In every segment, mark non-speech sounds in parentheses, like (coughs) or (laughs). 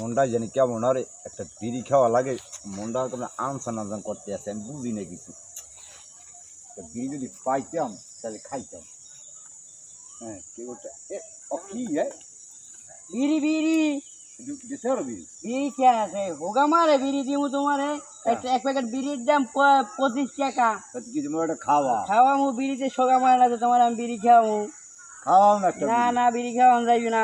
মনটা জানি কেমন আরে একটা বিড়ি খাওয়া লাগে মনটা কেমন আনসান আনসান করতে আছে আমি বুঝি না কিছু। বিড়ি যদি পাইতাম তাহলে খাইতাম। হ্যাঁ কি বিড়ি বিড়ি। তোমারে। তোমার খাওয়া খাওয়া? মু বিড়িতে সোগা মারা তোমার আমি বিড়ি খাওয়ামু। খাওয়াও না একটা না। না বিড়ি খাওয়ান যাইবি না।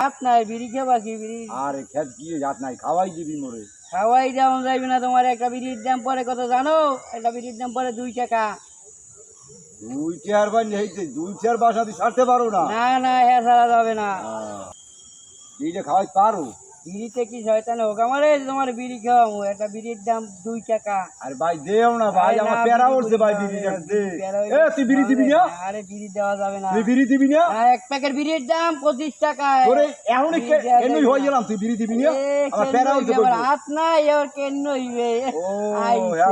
হাত নাই বিড়ি খাবা কি বিড়ি? আরে খেত জাত নাই খাওয়াই দিবি মোরে। খাওয়াই দেওয়ান যাইবি না তোমার একটা বিড়ির দাম পরে কত জানো? একটা বিড়ির দাম পরে দুই টাকা। দুই চেয়ার হইতে দুই চেয়ার বাসা দিয়ে ছাড়তে পারো না। না না হ্যাঁ ছাড়া যাবে না। আহ, খাওয়াই পারো। বিড়িতে কি শয়তানে হোগা মারে তোমার বিড়ি খাওয়ামু একটা বিড়ির দাম দুই টাকা। আরে ভাই দেও না ভাই আমার প্যারা উঠছে ভাই দে। এ তুই বিড়ি দিবি না? আরে বিড়ি দেওয়া যাবে না। তুই বিড়ি দিবি না? এক প্যাকেট বিড়ির দাম পঁচিশ টাকা তোরে এখন বিড়ি হয়ে গেলাম তুই বিড়ি দিবি না? আমার প্যারা উঠছে আমার হাত নাই কেন হইবে? ও।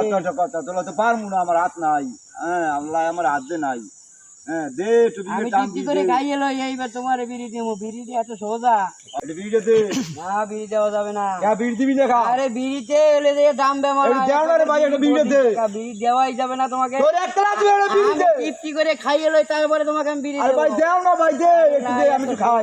একটা কথা তোলা তো পারব না আমার হাত নাই। হ্যাঁ আল্লাহ আমার হাত দে নাই। হ্যাঁ দে একটু আমি বিড়ি টান তৃপ্তি দি। করে খাইয়ে লই এইবার তোমার বিড়ি দিমু। বিড়ি এত সোজা। একটু (coughs) না বিড়ি দেওয়া যাবে না। কে বিড়ি দিবি না খা। আরে বিড়িতে এলে দিয়ে দাম বেমার একটু দেও না রে ভাই, একটা বিড়ি বিড়ি। দেওয়াই যাবে না তোমাকে। তোর একটা রাত বেড়ে বিড়ি আমি দে করে খাইয়ে লই তারপরে তোমাকে আমি বিড়ি আরে ভাই দেও না ভাই দে। একটু দে আমি তো খাই।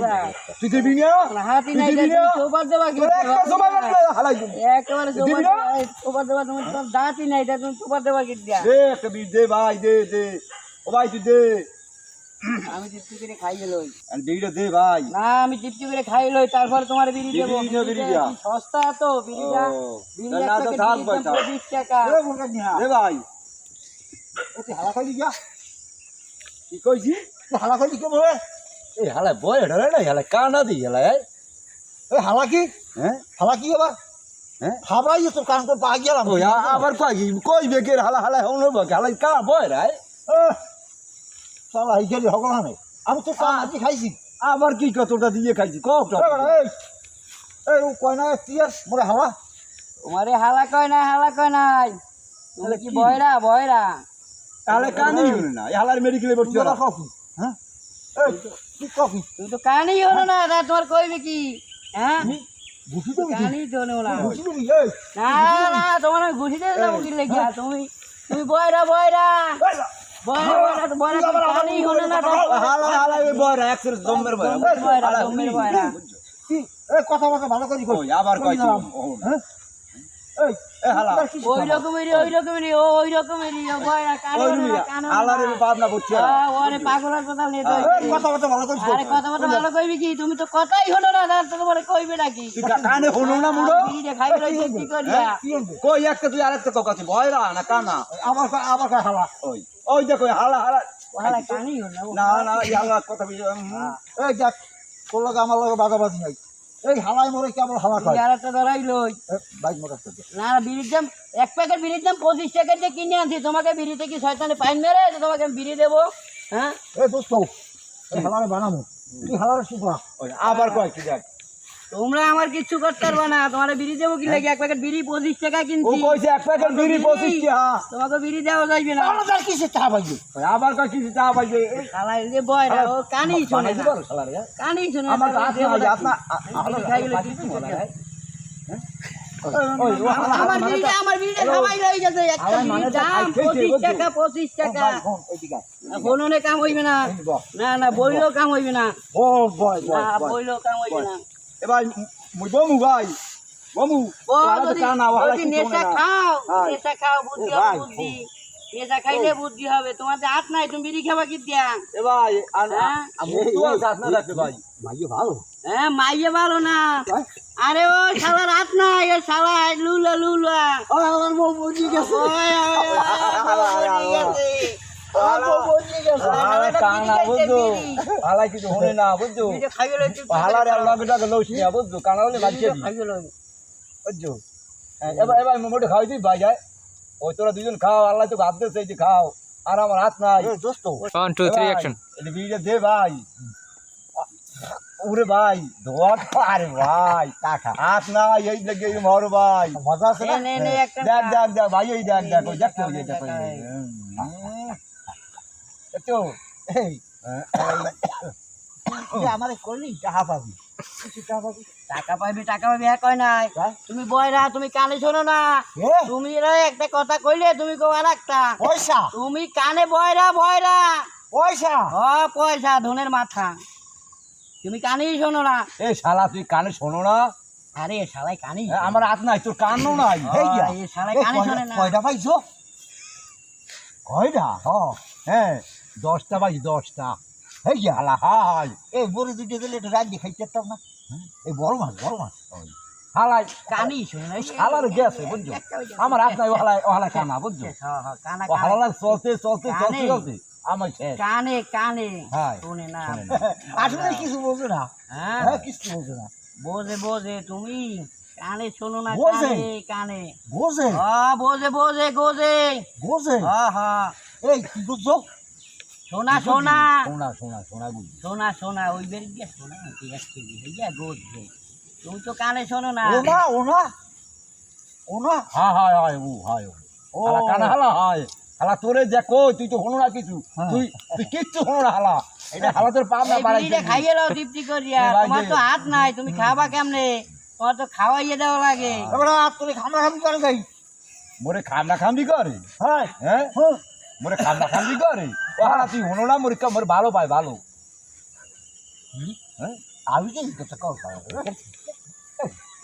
তুই দিবি না। হাতি নাই দিবি সোপার দেবা কি? একটা সময় লাগলে হালাই দিবি। একেবারে সোপার দেবা সোপার দেবা তুমি দাঁতই নাই এটা তুমি সোপার দেবা কি দিয়া? দে একটা বিড়ি দে ভাই দে দে। ও ভাই তুই দে। আমি তৃপ্তি করে খাইয়ে লই আর বিড়িটা দে ভাই না আমি তৃপ্তি করে খাই লই তারপরে তোমার বিড়ি বিড়ি দেবো বিড়িটা সস্তা তো বিড়িটা ও, বিড়ি তাহলে এক না তো থাক ভাই, দাম থাক। পঁচিশ টাকা দে ভাই তুই হালা খাই দিয়া কি কইছি তুই হালা খাই দিকে বলে এই হালা বয় ধরে না হালা কানা দি হালা এই হালা কি হ্যাঁ হালা কি আবার হ্যাঁ তোর কান করে পা গেলাম আবার কই কি কই বেকের হালা হালা হলো বকে হালা কা বয় রাই সালা এই গেলি হগল না আমি তো কান আজি খাইছি। আবার কি কতটা দিয়ে খাইছি? কক এই বেটা, এই। এই ও কয় না তুই আর মোরে হালা তোমারে হালা কয় না হালা কয় নাই। তুমি তাহলে কি কি? বয়রা বয়রা। তাহলে কানি হলো না? এই হালার মেডিকেলে তুই ভর্তি বেটা হলো কফি হ্যাঁ? এই তুই কফি? তুমি তো কানই হলো না তা তোমার কইবে কি? হ্যাঁ? ঘুষি তো কানই তো না ঘুষি তো না না তোমার লেগে তুমি তুমি বয়রা। বয়রা। এই কথা কথা ভালো করে আবার কই তুমি তো কথাই হলো না তোমার কইবে নাকি? কানে হলো না মুড়ো? বিড়িটা খাই রইছে কি করিয়া কি আনবে কই একটা তুই আরেকটা কক আছে বয়রা না কানা? আবার আবার হালা ওই। ওই দেখো হালা হালা। ওহালা কানই হলো না না না এই হালা কথা এই দেখ তোর লগে আমার লগে বাগাবাজি নাই এই হালাই মরে কি আমার হালা আর একটা ধরাই লই। বাইক মোটর না বিড়ির দাম এক প্যাকেট বিড়ির দাম পঁচিশ টাকা দিয়ে কিনে আনছি। তোমাকে বিড়িতে কি শয়তানে পাইন মেরে? তোমাকে আমি বিড়ি দেবো হ্যাঁ? এই দোস্ত হালারে বানামু। তুই হালারে সুপা আবার কয় কি দেখ? তোমরা আমার কিচ্ছু করতে পারবে না তোমার বিড়ি দেবো কি লাগে এক প্যাকেট বিড়ি পঁচিশ টাকা ও কইছে এক প্যাকেট বিড়ি পঁচিশ টাকা তোমাকে বিড়ি দেওয়া যাইবে না আমাদের কিসে চা পাইবে আবার কয় কিছু চা পাইছে খালাই যে বয়রা ও কানই শোনে না হ্যাঁ? কানই শোনে আমার না, হাত দেবো নাই, না হাত কি? না, বিড়ি খাই গেলে কিচ্ছু করতে হ্যাঁ? হয়। আমার বিড়িটা আমার বিড়িটা খাওয়াই রয়ে গেছে একটা আমার মানে বিড়ির তো দাম পঁচিশ টাকা পঁচিশ টাকা এইদিকে ফোনে কাম হইবে না না না বইলেও কাম হইবে না বইলেও কাম হইবে না এবার বমু ভাই বমু ও ওরা তো যদি কানা, ওরা যদি কিছু নেশা খাও নেশা খাও বুদ্ধি ও হবে ভাই, বুদ্ধি। নেশা খাইলে বুদ্ধি হবে। তোমার হাত নাই তুমি বিড়ি খাবা কি দিয়া? এ ভাই আর হ্যাঁ? ভাই। মাইয়ে ভালো। হ্যাঁ মাইয়ে ভালো না। আরে ও শালার হাত নাই শালা লুলা লুলা। আমার বউ বুঝি গেছে। ওই, ওই, ওই, ওই, ওই, গেছে। আমার বউ বুঝি গেছে হালা কানা বুঝছ হালা কিছু হনে না বুঝছ বিড়িটা খাইয়ে লই চুপ করে হালারে খাও। আল্লাহ টাকা লইছি না বুঝছ কানা হলে বাজছে বিড়িটা খাইয়ে লই। বুঝছ হ্যাঁ, এবার এবার মোটে খাওয়াই দিই ভাই যায় ওই তোরা দুজন খাও আল্লাহ তো হাত দিয়েছে এই যে খাও আর আমার হাত নাই এই দোস্ত One, two, three, ভাই, action. এটা বিড়িটা দে ভাই ওরে ভাই ধোয়া আরে ভাই টাকা হাত নাই এই লেগে মর ভাই মজা আছে নে, না নে, নে, একটা দেখ খা। দেখ দেখ ভাই ওই দেখ দেখ ওই দেখতে ওই দেখ, দেখ এই করলি টাকা পাবি। টাকা পাইবি টাকা পাইবি এক কয় নাই। হ্যাঁ? তুমি বয়রা তুমি কানে শোনো না। তুমি একটা কথা কইলে তুমি কো আর একটা। পয়সা? তুমি কানে বয়রা বয়রা পয়সা? হ পয়সা ধনের মাথা। তুমি কানেই শোনো না। এই শালা তুই কানে শোনো না? আরে শালাই কানেই এ, আমার হাত নাই তোর কানও নাই। এই শালাই এ, কানে শোনে না। কয়টা পাইছো? কয়টা? হ হ্যাঁ। দশটা বাজি দশটা। এই যা শালা হাই এই বড় দুটো দিলে একটু রাজ্যে খাইতে পারতাম না? এই বড় মাছ বড় মাছ। ওই। হালাই কানেই শোনে না? হালার গেছে বুঝছ? আমার হাত নাই হালাই ও কানা বুঝছ? হ্যাঁ, হ্যাঁ, কানা ও কানে। চলতে চলতে চলতে কানে। চলতে আমার শেষ। কানে কানে। হাই না। (laughs) আসলে কিছু না। হ্যাঁ। হ্যাঁ কিছু না। বোঝে বোঝে তুমি। কানে শোনো না বোঝে? কানে কানে। বোঝে। হ্যাঁ বোঝে বোঝে গোজে বোঝে। হ্যাঁ হ্যাঁ। এই কি শোনা শোনা। শোনা শোনা শোনা বুঝি শোনা শোনা ওই বের গিয়ে হইয়া গোজবে তুমি তো কানে শোনো না। ও না ও না ও হ্যাঁ ও। কানা হালা হালা তোরে যে কই তুই তো হলো না কিছু। হ্যাঁ। তুই তুই কিচ্ছু হলো না হালা। এটা হালা তোর পাপ না বাড়াই বিড়িটা খাইয়ে তৃপ্তি করিয়া। তোমার তো হাত নাই তুমি খাবা কেমনে? তোমার তো খাওয়াইয়ে দেওয়া লাগে। এবার তুমি খামা খামি করে মোরে খামনা খামবি করে? হ্যাঁ। হ্যাঁ? হ্যাঁ। মোরে খামনা খামবি করে? তুই হলো না মোরে কা- ভালো পায় ভালো হ্যাঁ আমি কি কথা কল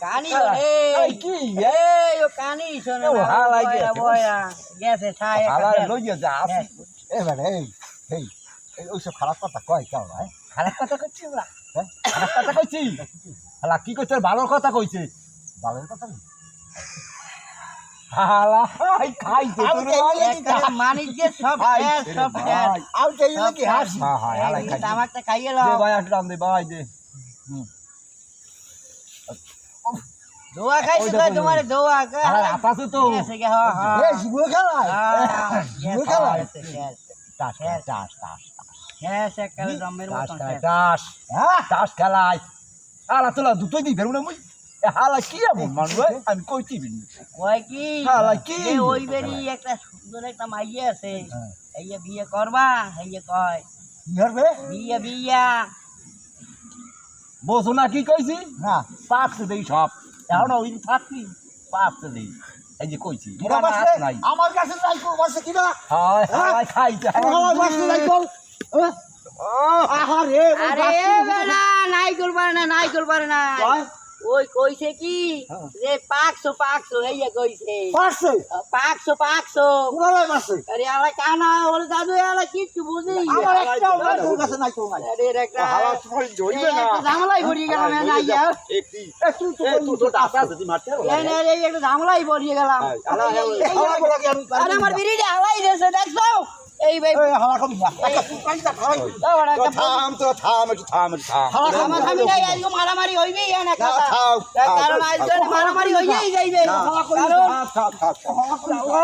কানি এই এই কি এই ও কানি শোনে ও না গেছে। বয়রা। গেছে ছায় হালা লইয়া যা আসি এবারে এই এই এই ওইসব খারাপ কথা কয় কেউ নয় খারাপ কথা কইছি ওরা হ্যাঁ খারাপ কথা কইছি হালা কি কইছে ভালো কথা কইছে ভালোর কথা খাইছে তো দোয়া খাইছো। তোমার? দোয়া তো। গে হ্যাঁ হ্যাঁ হ্যাঁ। টাস টাস টাস শেষ মতন টাস টাস। তোলা দুটোই দিই বেরো না মুই। হালা কি এমন মানুষ আমি কইছি বিনি কয় কি? হালা কি? ওই বেরি একটা সুন্দর একটা মাইয়ে আছে হ্যাঁ। এই বিয়ে করবা এই কয় কি হবে বিয়ে বিয়া। বোঝো না কি কইছি? না। পাকছে দেই সব। এখন ওই থাকবি পাকছে দেই। এই যে কইছি তোরা বাসে নাই। আমার কাছে নাই কো বাসে কিনা হায়? হায় খাইছে আমার বাসে নাই কো আহারে আরে বেলা নাই করবার না নাই করবার না। ওই কইছে কি? হ্যাঁ। যে পাকশো পাকশো এই কইছে। পুরাই বাসে আরে আলা কানা ওর দাদু আলা কিচ্ছু বুঝি। আমার একটা তোর কাছে নাই তো নাই। আরে একটা জইবে না। একটা ঝামেলাই পড়িয়ে গেলাম এ নাই যা। এই কি? এ তুই তো এ তুই তো টাকা আছে মারতে নে, এই একটা ঝামেলাই গেলাম। আলা আরে আমার বিড়িটা হালাই দিয়েছে দেখছ? এই ভাই ওর একটা থাম তো থাম একটু থাম একটু থাম। হালা আমার স্বামী নাই আজকে মারামারি হইবেই না না, কথা থাম, কারণ থাম, আজকে মারামারি হইয়াই যাইবে। থাম, থাম, থাম।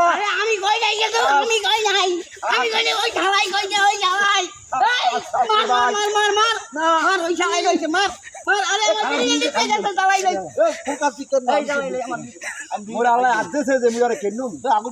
আরে আমি কই নাই গেছো আমি কই নাই? আমি কই ওই ঝালাই কই না ওই ঝালাই এই, মার মার মার মার মার। মার ওই ঝালাই কইছে মার মার। আরে আমার বিড়ি গেছে ঝালাই লই এই ফুকা চিকেন এই ঝালাই লই আমার মোর আল্লাহ আদেছে যে মুই আরে আগুন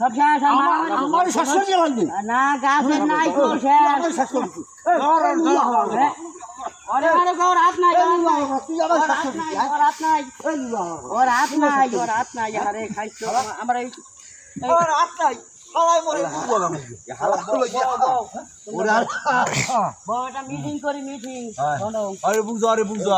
সব শেষ আমার আমার শাশুড়ি লাগবে না গাছের নাই তো শেষ আমার শাশুড়ি এই হ্যাঁ? ওরে আরে নাই নাই। নাই নাই। নাই খাইছো আমরা এই হাত নাই। সবাই মরে বলা হালা হলো গিয়া ওরে আর বড়টা মিটিং করি মিটিং আরে বুঝো আরে বুঝো।